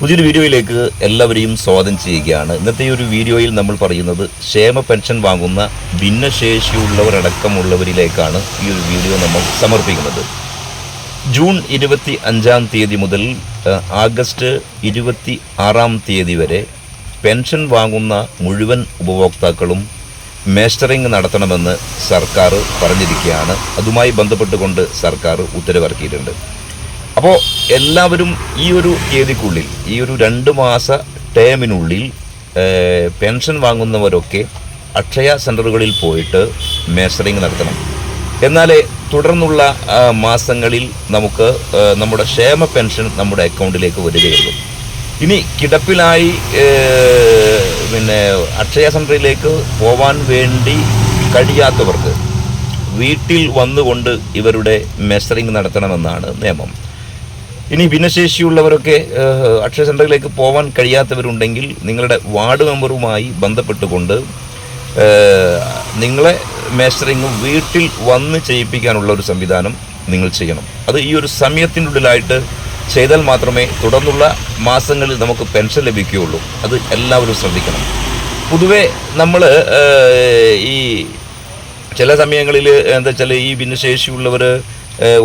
പുതിയൊരു വീഡിയോയിലേക്ക് എല്ലാവരെയും സ്വാഗതം ചെയ്യുകയാണ്. ഇന്നത്തെ ഒരു വീഡിയോയിൽ നമ്മൾ പറയുന്നത് ക്ഷേമ പെൻഷൻ വാങ്ങുന്ന ഭിന്നശേഷിയുള്ളവരടക്കമുള്ളവരിലേക്കാണ് ഈ ഒരു വീഡിയോ നമ്മൾ സമർപ്പിക്കുന്നത്. ജൂൺ ഇരുപത്തി അഞ്ചാം തീയതി മുതൽ ആഗസ്റ്റ് ഇരുപത്തി ആറാം തീയതി വരെ പെൻഷൻ വാങ്ങുന്ന മുഴുവൻ ഉപഭോക്താക്കളും മേസ്റ്ററിംഗ് നടത്തണമെന്ന് സർക്കാർ പറഞ്ഞിരിക്കുകയാണ്. അതുമായി ബന്ധപ്പെട്ടുകൊണ്ട് സർക്കാർ ഉത്തരവിറക്കിയിട്ടുണ്ട്. അപ്പോൾ എല്ലാവരും ഈ ഒരു തീയതിക്കുള്ളിൽ ഈ ഒരു രണ്ട് മാസ ടേമിനുള്ളിൽ പെൻഷൻ വാങ്ങുന്നവരൊക്കെ അക്ഷയ സെന്ററുകളിൽ പോയിട്ട് മെഷറിങ് നടത്തണം. എന്നാലേ തുടർന്നുള്ള മാസങ്ങളിൽ നമുക്ക് നമ്മുടെ ക്ഷേമ പെൻഷൻ നമ്മുടെ അക്കൗണ്ടിലേക്ക് വരികയുള്ളൂ. ഇനി കിടപ്പിലായി പിന്നെ അക്ഷയ സെന്ററിലേക്ക് പോവാൻ വേണ്ടി കഴിയാത്തവർക്ക് വീട്ടിൽ വന്നുകൊണ്ട് ഇവരുടെ മെഷറിങ് നടത്തണമെന്നാണ് നിയമം. ഇനി ഭിന്നശേഷിയുള്ളവരൊക്കെ അക്ഷയ സെന്ററിലേക്ക് പോകാൻ കഴിയാത്തവരുണ്ടെങ്കിൽ നിങ്ങളുടെ വാർഡ് മെമ്പറുമായി ബന്ധപ്പെട്ടുകൊണ്ട് നിങ്ങളെ മേസ്റ്ററിങ് വീട്ടിൽ വന്ന് ചെയ്യിപ്പിക്കാനുള്ള ഒരു സംവിധാനം നിങ്ങൾ ചെയ്യണം. അത് ഈ ഒരു സമയത്തിനുള്ളിലായിട്ട് ചെയ്താൽ മാത്രമേ തുടർന്നുള്ള മാസങ്ങളിൽ നമുക്ക് പെൻഷൻ ലഭിക്കുകയുള്ളൂ. അത് എല്ലാവരും ശ്രദ്ധിക്കണം. പൊതുവേ നമ്മൾ ഈ ചില സമയങ്ങളിൽ എന്താ വെച്ചാൽ ഈ ഭിന്നശേഷിയുള്ളവർ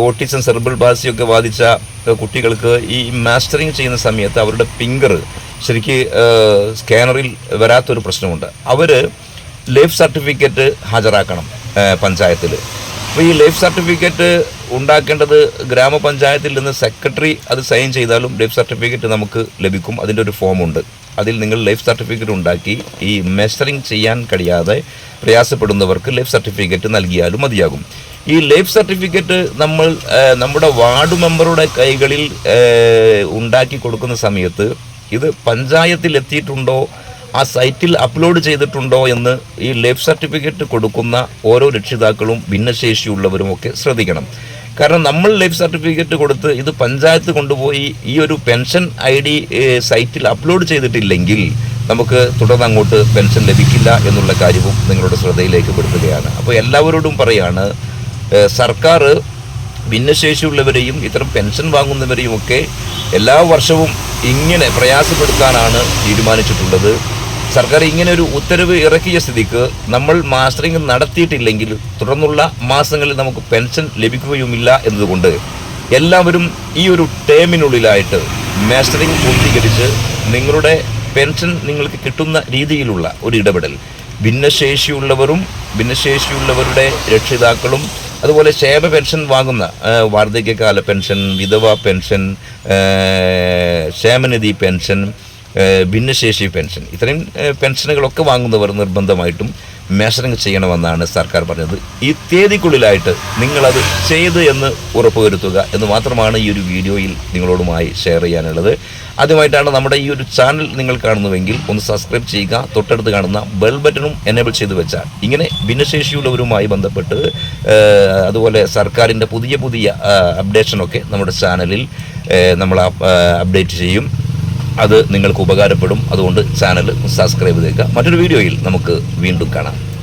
ഓട്ടിസം സെർബിൾ ബാസിയൊക്കെ ബാധിച്ച കുട്ടികൾക്ക് ഈ മാസ്റ്ററിങ് ചെയ്യുന്ന സമയത്ത് അവരുടെ ഫിംഗർ ശരിക്ക് സ്കാനറിൽ വരാത്തൊരു പ്രശ്നമുണ്ട്. അവർ ലൈഫ് സർട്ടിഫിക്കറ്റ് ഹാജരാക്കണം പഞ്ചായത്തിൽ അപ്പോൾ ഈ ലൈഫ് സർട്ടിഫിക്കറ്റ് ഉണ്ടാക്കേണ്ടത് ഗ്രാമപഞ്ചായത്തിൽ നിന്ന് സെക്രട്ടറി അത് സൈൻ ചെയ്താലും ലൈഫ് സർട്ടിഫിക്കറ്റ് നമുക്ക് ലഭിക്കും. അതിന്റെ ഒരു ഫോമുണ്ട് അതിൽ നിങ്ങൾ ലൈഫ് സർട്ടിഫിക്കറ്റ് ഉണ്ടാക്കി ഈ മെഷറിങ് ചെയ്യാൻ കഴിയാതെ പ്രയാസപ്പെടുന്നവർക്ക് ലൈഫ് സർട്ടിഫിക്കറ്റ് നൽകിയാലും മതിയാകും. ഈ ലൈഫ് സർട്ടിഫിക്കറ്റ് നമ്മൾ നമ്മുടെ വാർഡ് മെമ്പറുടെ കൈകളിൽ ഉണ്ടാക്കി കൊടുക്കുന്ന സമയത്ത് ഇത് പഞ്ചായത്തിൽ എത്തിയിട്ടുണ്ടോ ആ സൈറ്റിൽ അപ്ലോഡ് ചെയ്തിട്ടുണ്ടോ എന്ന് ഈ ലൈഫ് സർട്ടിഫിക്കറ്റ് കൊടുക്കുന്ന ഓരോ രക്ഷിതാക്കളും ഭിന്നശേഷിയുള്ളവരും ഒക്കെ ശ്രദ്ധിക്കണം. കാരണം നമ്മൾ ലൈഫ് സർട്ടിഫിക്കറ്റ് കൊടുത്ത് ഇത് പഞ്ചായത്ത് കൊണ്ടുപോയി ഈ ഒരു പെൻഷൻ ഐ ഡി സൈറ്റിൽ അപ്ലോഡ് ചെയ്തിട്ടില്ലെങ്കിൽ നമുക്ക് തുടർന്ന് അങ്ങോട്ട് പെൻഷൻ ലഭിക്കില്ല എന്നുള്ള കാര്യവും നിങ്ങളുടെ ശ്രദ്ധയിലേക്ക് പെടുത്തുകയാണ്. അപ്പോൾ എല്ലാവരോടും പറയാണ് ഏഹ് സർക്കാർ ഭിന്നശേഷിയുള്ളവരെയും ഇത്തരം പെൻഷൻ വാങ്ങുന്നവരെയും ഒക്കെ എല്ലാ വർഷവും ഇങ്ങനെ പ്രയാസപ്പെടുത്താനാണ് തീരുമാനിച്ചിട്ടുള്ളത്. സർക്കാർ ഇങ്ങനെ ഒരു ഉത്തരവ് ഇറക്കിയ സ്ഥിതിക്ക് നമ്മൾ മാസ്റ്ററിംഗ് നടത്തിയിട്ടില്ലെങ്കിൽ തുടർന്നുള്ള മാസങ്ങളിൽ നമുക്ക് പെൻഷൻ ലഭിക്കുകയുമില്ല എന്നതുകൊണ്ട് എല്ലാവരും ഈ ഒരു ടേമിനുള്ളിലായിട്ട് മാസ്റ്ററിംഗ് പൂർത്തീകരിച്ച് നിങ്ങളുടെ പെൻഷൻ നിങ്ങൾക്ക് കിട്ടുന്ന രീതിയിലുള്ള ഒരു ഇടപെടൽ. ഭിന്നശേഷിയുള്ളവരും ഭിന്നശേഷിയുള്ളവരുടെ രക്ഷിതാക്കളും അതുപോലെ ക്ഷേമ പെൻഷൻ വാങ്ങുന്ന വാർദ്ധക്യകാല പെൻഷൻ വിധവ പെൻഷൻ ക്ഷേമനിധി പെൻഷൻ ഭിന്നശേഷി പെൻഷൻ. ഇത്രയും പെൻഷനുകളൊക്കെ വാങ്ങുന്നവർ നിർബന്ധമായിട്ടും മേഷറിങ് ചെയ്യണമെന്നാണ് സർക്കാർ പറഞ്ഞത്. ഈ തീയതിക്കുള്ളിലായിട്ട് നിങ്ങളത് ചെയ്ത് എന്ന് ഉറപ്പുവരുത്തുക എന്ന് മാത്രമാണ് ഈ ഒരു വീഡിയോയിൽ നിങ്ങളോടുമായി ഷെയർ ചെയ്യാനുള്ളത്. ആദ്യമായിട്ടാണ് നമ്മുടെ ഈ ഒരു ചാനൽ നിങ്ങൾ കാണുന്നുവെങ്കിൽ ഒന്ന് സബ്സ്ക്രൈബ് ചെയ്യുക തൊട്ടടുത്ത് കാണുന്ന ബെൽ ബട്ടണും എനേബിൾ ചെയ്ത് വെച്ചാൽ ഇങ്ങനെ ഭിന്നശേഷിയുള്ളവരുമായി ബന്ധപ്പെട്ട് അതുപോലെ സർക്കാരിന്റെ പുതിയ പുതിയ അപ്ഡേഷനൊക്കെ നമ്മുടെ ചാനലിൽ നമ്മൾ അപ്ഡേറ്റ് ചെയ്യും. അത് നിങ്ങൾക്ക് ഉപകാരപ്പെടും. അതുകൊണ്ട് ചാനൽ സബ്സ്ക്രൈബ് ചെയ്യുക. മറ്റൊരു വീഡിയോയിൽ നമുക്ക് വീണ്ടും കാണാം.